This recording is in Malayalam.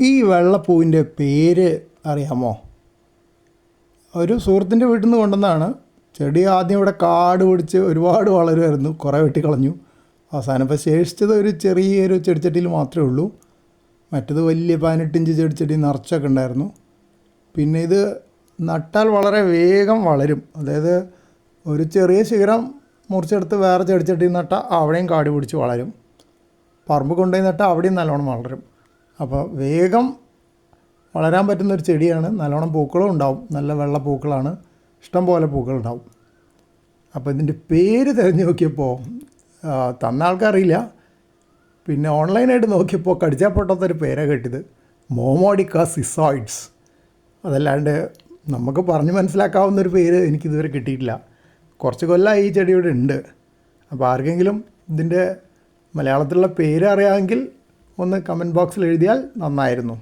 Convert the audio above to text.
ഈ വെള്ളപ്പൂവിന്റെ പേര് അറിയാമോ? ഒരു സുഹൃത്തിന്റെ വീട്ടിൽ നിന്ന് കൊണ്ടുവന്നതാണ്. ചെടി ആദ്യം ഇവിടെ കാട് പിടിച്ച് ഒരുപാട് വളരുമായിരുന്നു. കുറേ വെട്ടിക്കളഞ്ഞു. അവസാനം ഇപ്പോൾ ശേഷിച്ചത് ഒരു ചെറിയൊരു ചെടിച്ചട്ടിയിൽ മാത്രമേ ഉള്ളൂ. മറ്റത് വലിയ പതിനെട്ടിഞ്ച് ചെടിച്ചട്ടി നിറച്ചൊക്കെ ഉണ്ടായിരുന്നു. പിന്നെ ഇത് നട്ടാൽ വളരെ വേഗം വളരും. അതായത് ഒരു ചെറിയ ശിഖരം മുറിച്ചെടുത്ത് വേറെ ചെടിച്ചട്ടി നട്ടാൽ അവിടെയും കാട് പിടിച്ച് വളരും. പറമ്പ് കൊണ്ടുപോയി നട്ടാൽ അവിടെയും നല്ലോണം വളരും. അപ്പോൾ വേഗം വളരാൻ പറ്റുന്നൊരു ചെടിയാണ്. നല്ലോണം പൂക്കളും ഉണ്ടാവും. നല്ല വെള്ള പൂക്കളാണ്. ഇഷ്ടം പോലെ പൂക്കളുണ്ടാവും അപ്പോൾ ഇതിന്റെ പേര് തിരഞ്ഞു നോക്കിയപ്പോൾ തന്ന ആൾക്കറിയില്ല പിന്നെ ഓൺലൈനായിട്ട് നോക്കിയപ്പോൾ കടിച്ചാൽ പൊട്ടാത്തൊരു പേരാണ് കിട്ടിയത് മോമോഡിക്ക സിസോയിഡ്സ്. അതല്ലാണ്ട് നമുക്ക് പറഞ്ഞ് മനസ്സിലാക്കാവുന്ന ഒരു പേര് എനിക്കിതുവരെ കിട്ടിയിട്ടില്ല. കുറച്ച് കൊല്ലമായി ഈ ചെടിയോട് ഉണ്ട്. അപ്പോൾ ആർക്കെങ്കിലും ഇതിന്റെ മലയാളത്തിലുള്ള പേര് അറിയാമെങ്കിൽ ഒന്ന് കമന്റ് ബോക്സിൽ എഴുതിയാൽ നന്നായിരുന്നു.